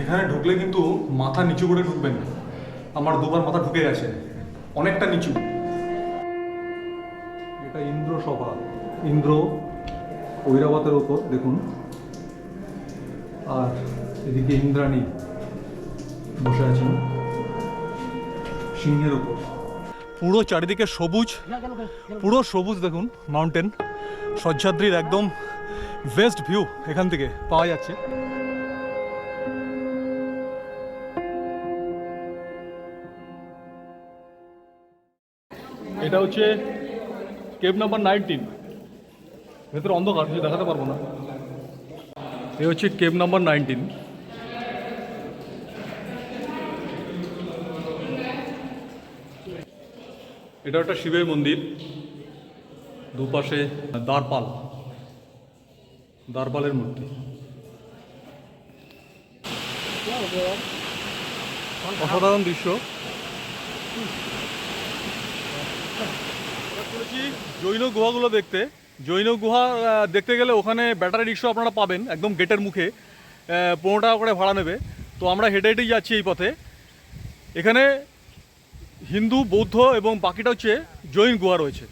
এখানে ঢুকলে কিন্তু মাথা নিচু করে ঢুকবেন আমার দুবার মাথা ঢুকে গেছে। অনেকটা নিচু। এটা ইন্দ্র সভা। ইন্দ্র ঐরাবতের ওপর দেখুন। আর এদিকে ইন্দ্রাণী বসে আছেন। সিংহের উপর। পুরো চারিদিকে সবুজ। পুরো সবুজ, দেখুন মাউন্টেন সহ্যাদ্রির একদম বেস্ট ভিউ এখান থেকে পাওয়া যাচ্ছে। এটা হচ্ছে কেভ নাম্বার নাইনটিন। ভেতরে অন্ধকার, কিছু দেখাতে পারব না। এ হচ্ছে কেভ নাম্বার নাইনটিন। এটা একটা শিবের মন্দির। দুপাশে দ্বারপাল। দ্বারপালের মূর্তি। অসাধারণ দৃশ্য। করেছি জৈন গুহাগুলো দেখতে। জৈন গুহা দেখতে গেলে ওখানে ব্যাটারি রিক্সা আপনারা পাবেন একদম গেটের মুখে। পনেরো টাকা করে ভাড়া নেবে। তো আমরা হেঁটে হেঁটেই যাচ্ছি এই পথে। এখানে হিন্দু, বৌদ্ধ এবং বাকিটা হচ্ছে জৈন গুহা রয়েছে।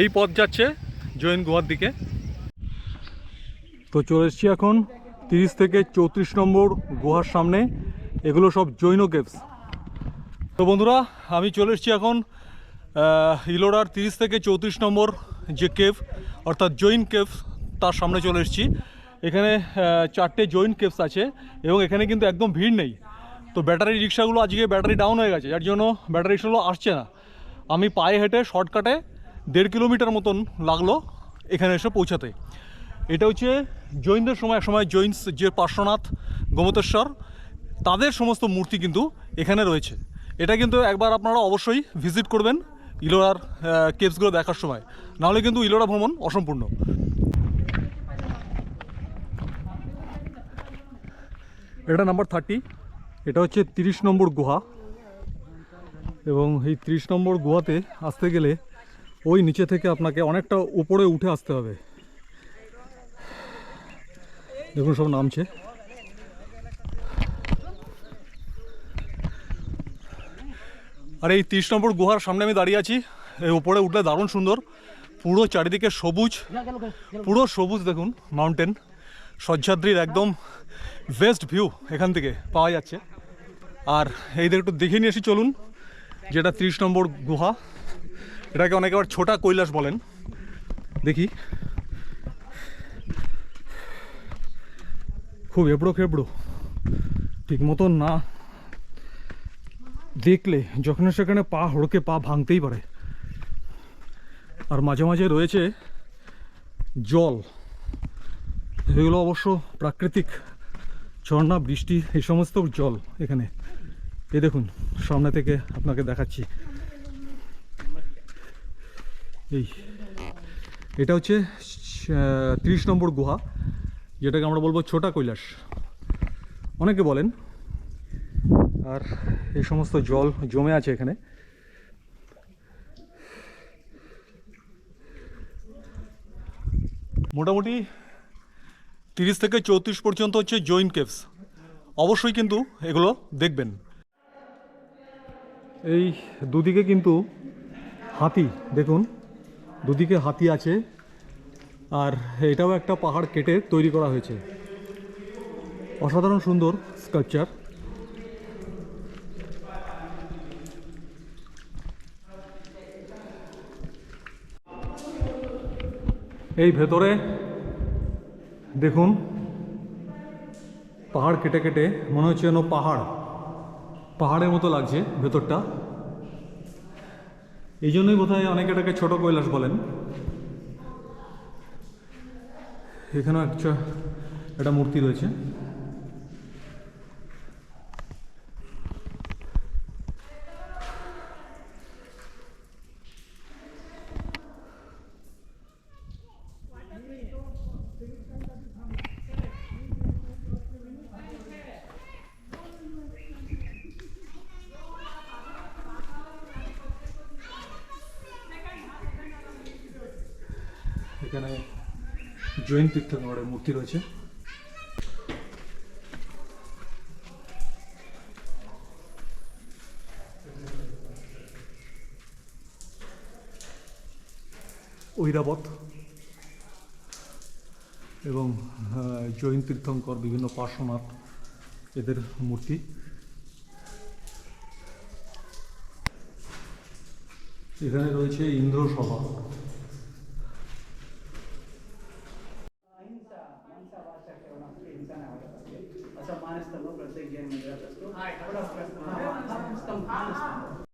এই পথ যাচ্ছে জৈন গুহার দিকে। তো চলে এসেছি এখন তিরিশ থেকে চৌত্রিশ নম্বর গুহার সামনে। এগুলো সব জৈন কেভস। তো বন্ধুরা, আমি চলে এসেছি এখন ইলোরার তিরিশ থেকে চৌত্রিশ নম্বর যে কেভ, অর্থাৎ জৈন কেভ, তার সামনে চলে এসেছি। এখানে চারটে জৈন কেভস আছে এবং এখানে কিন্তু একদম ভিড় নেই। তো ব্যাটারি রিক্সাগুলো আজকে ব্যাটারি ডাউন হয়ে গেছে, যার জন্য ব্যাটারি রিক্সাগুলো আসছে না। আমি পায়ে হেঁটে শর্টকাটে দেড় কিলোমিটার মতন লাগল এখানে এসে পৌঁছাতে। এটা হচ্ছে জৈনদের সময় এক সময় জৈন যে পার্শ্বনাথ গোমতেশ্বর, তাদের সমস্ত মূর্তি কিন্তু এখানে রয়েছে। এটা কিন্তু একবার আপনারা অবশ্যই ভিজিট করবেন। ইলোরার কেভসগুলো দেখার সময়। নাহলে কিন্তু ইলোরা ভ্রমণ অসম্পূর্ণ। এটা নাম্বার থার্টি এটা হচ্ছে তিরিশ নম্বর গুহা। এবং এই তিরিশ নম্বর গুহাতে আসতে গেলে ওই নিচে থেকে আপনাকে অনেকটা উপরে উঠে আসতে হবে। দেখুন সব নামছে। আর এই তিরিশ নম্বর গুহার সামনে আমি দাঁড়িয়ে আছি। এই উপরে উঠলে দারুণ সুন্দর। পুরো চারিদিকে সবুজ। পুরো সবুজ দেখুন মাউন্টেন সহ্যাদ্রির একদম বেস্ট ভিউ এখান থেকে পাওয়া যাচ্ছে। আর এইদের একটু দেখে নিয়ে এসি চলুন, যেটা তিরিশ নম্বর গুহা। এটাকে অনেকে আবার ছোটা কৈলাস বলেন। দেখি। খুব এবড়ো খেবড়ো। ঠিক মতন না। দেখলে যখন সেখানে পা হড়কে পা ভাঙতেই পারে। আর মাঝে মাঝে রয়েছে জল। এগুলো অবশ্য প্রাকৃতিক। ঝর্ণা, বৃষ্টি, এই সমস্ত জল এখানে। এ দেখুন, সামনে থেকে আপনাকে দেখাচ্ছি। এই, এটা হচ্ছে তিরিশ নম্বর গুহা, যেটাকে আমরা বলব ছোটা কৈলাস। অনেকে বলেন আর এই সমস্ত জল জমে আছে এখানে। মোটামুটি তিরিশ থেকে চৌত্রিশ পর্যন্ত হচ্ছে জৈন কেভস। অবশ্যই কিন্তু এগুলো দেখবেন। এই দুদিকে কিন্তু হাতি, দেখুন, দুদিকে হাতি আছে। আর এটাও একটা পাহাড় কেটে তৈরি করা হয়েছে। অসাধারণ সুন্দর স্কাল্পচার। এই ভেতরে, দেখুন, পাহাড় কেটে কেটে, মনে হচ্ছে যেন পাহাড়। পাহাড়ের মতো লাগছে ভেতরটা। এই জন্যই বোধহয় অনেকে এটাকে ছোট কৈলাস বলেন। এখানেও একটা একটা মূর্তি রয়েছে। এখানে জৈন তীর্থঙ্করের মূর্তি রয়েছে। ঐরাবত এবং জৈন তীর্থঙ্কর বিভিন্ন পার্শ্বনাথ এদের মূর্তি। এখানে রয়েছে ইন্দ্রসভা। असं मानस्तंभ प्रत्येक जैन मंदिरात असतो थोडा प्रश्न हा, हा स्तंभ मानस्तंभ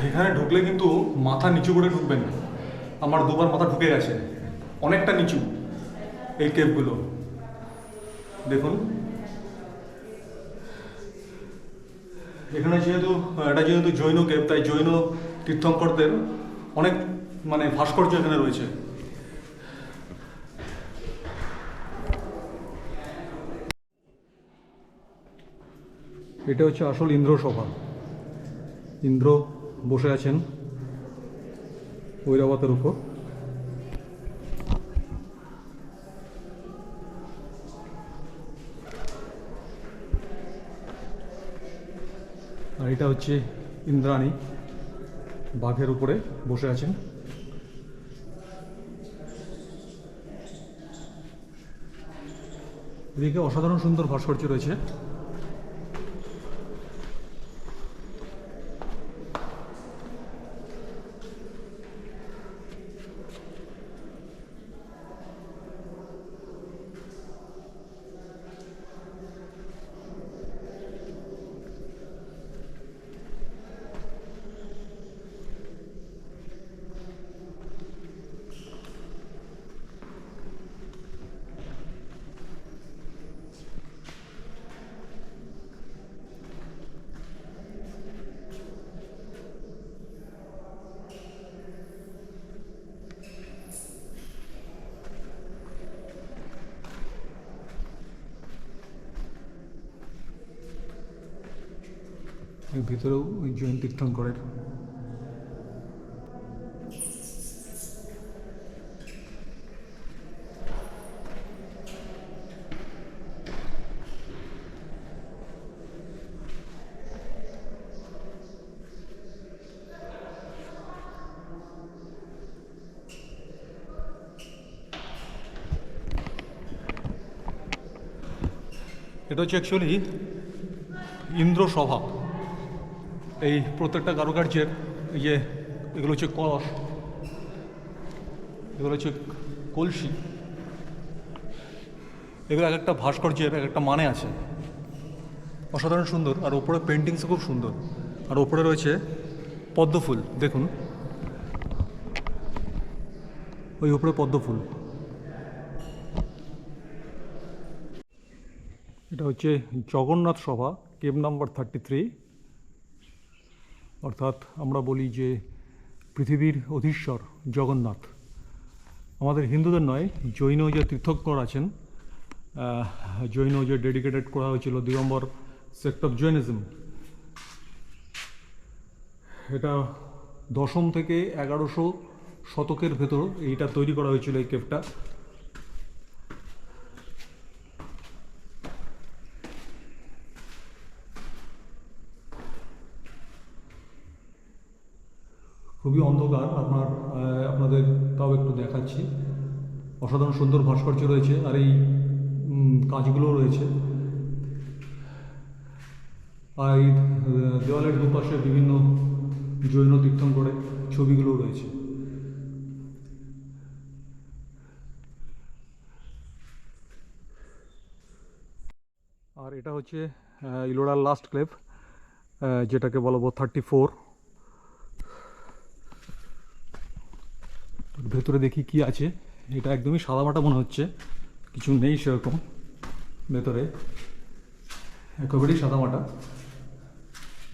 এখানে ঢুকলে কিন্তু মাথা নিচু করে ঢুকবেন আমার দুবার মাথা ঢুকে গেছে। অনেকটা নিচু এই কেপগুলো দেখুন। এখানে যেহেতু, এটা যেহেতু জৈন কেপ তাই জৈন তীর্থঙ্করদের অনেক মানে ভাস্কর্য এখানে রয়েছে। এটা হচ্ছে আসল ইন্দ্রসভা। ইন্দ্র বসে আছেন। ঐরাবতের উপর। আর এটা হচ্ছে ইন্দ্রাণী বাঘের উপরে বসে আছেন। এদিকে অসাধারণ সুন্দর ভাস্কর্য রয়েছে। ভিতরেও ওই জৈন তীর্থঙ্করের এটা হচ্ছে অ্যাকচুয়ালি ইন্দ্রসভা। এই প্রত্যেকটা কারুকার্যের এই যে এগুলো হচ্ছে কলস এগুলো হচ্ছে কলসি। এগুলো এক একটা ভাস্কর্যের এক একটা মানে আছে। অসাধারণ সুন্দর, আর ওপরে পেন্টিংসও খুব সুন্দর। আর ওপরে রয়েছে পদ্মফুল দেখুন। ওই উপরে পদ্মফুল এটা হচ্ছে জগন্নাথ সভা কেব নাম্বার থার্টি থ্রি অর্থাৎ আমরা বলি যে পৃথিবীর অধীশ্বর জগন্নাথ। আমাদের হিন্দুদের নয়, জৈন যে তীর্থঙ্কর আছেন জৈন যে ডেডিকেটেড করা হয়েছিল দিগম্বর সেক্ট অফ জৈনিজম, এটা দশম থেকে এগারোশো শতকের ভেতর এইটা তৈরি করা হয়েছিল এই কেপটা খুবই অন্ধকার। আপনার আপনাদের তাও একটু দেখাচ্ছি। অসাধারণ সুন্দর ভাস্কর্য রয়েছে আর এই কাজগুলো রয়েছে। আর এই দেওয়ালের দুপাশে বিভিন্ন জৈন তীর্থঙ্করে ছবিগুলো রয়েছে। আর এটা হচ্ছে আহ, ইলোরার লাস্ট ক্লেভ যেটাকে বলব থার্টি ফোর ভেতরে দেখি কি আছে। এটা একদমই সাদামাটা মনে হচ্ছে। কিছু নেই সেরকম ভেতরে। একেবারেই সাদামাটা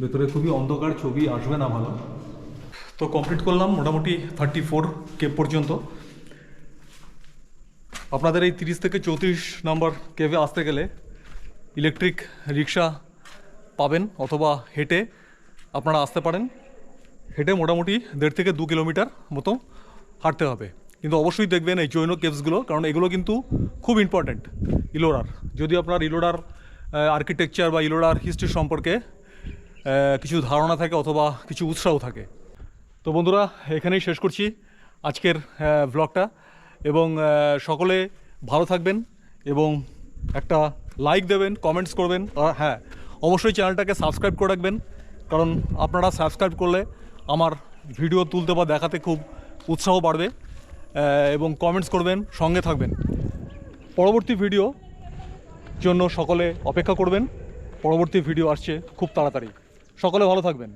ভেতরে খুবই অন্ধকার, ছবি আসবে না ভালো। তো কমপ্লিট করলাম মোটামুটি থার্টি ফোর কেপ পর্যন্ত। আপনাদের এই তিরিশ থেকে চৌত্রিশ নম্বর কেভে আসতে গেলে ইলেকট্রিক রিক্সা পাবেন অথবা হেঁটে আপনারা আসতে পারেন। হেঁটে মোটামুটি দেড় থেকে দু কিলোমিটার মতো। হাঁটতে হবে। কিন্তু অবশ্যই দেখবেন এই জৈন কেভসগুলো, কারণ এগুলো কিন্তু খুব ইম্পর্ট্যান্ট ইলোরার। যদি আপনার ইলোরার আর্কিটেকচার বা ইলোরার হিস্ট্রি সম্পর্কে কিছু ধারণা থাকে অথবা কিছু উৎসাহ থাকে। তো বন্ধুরা, এখানেই শেষ করছি আজকের ব্লগটা এবং সকলে ভালো থাকবেন এবং একটা লাইক দেবেন কমেন্টস করবেন। আর হ্যাঁ অবশ্যই চ্যানেলটাকে সাবস্ক্রাইব করে রাখবেন। কারণ আপনারা সাবস্ক্রাইব করলে আমার ভিডিও তুলতে বা দেখাতে খুব উৎসাহ বাড়বে এবং কমেন্টস করবেন, সঙ্গে থাকবেন। পরবর্তী ভিডিও জন্য সকলে অপেক্ষা করবেন। পরবর্তী ভিডিও আসছে খুব তাড়াতাড়ি। সকলে ভালো থাকবেন।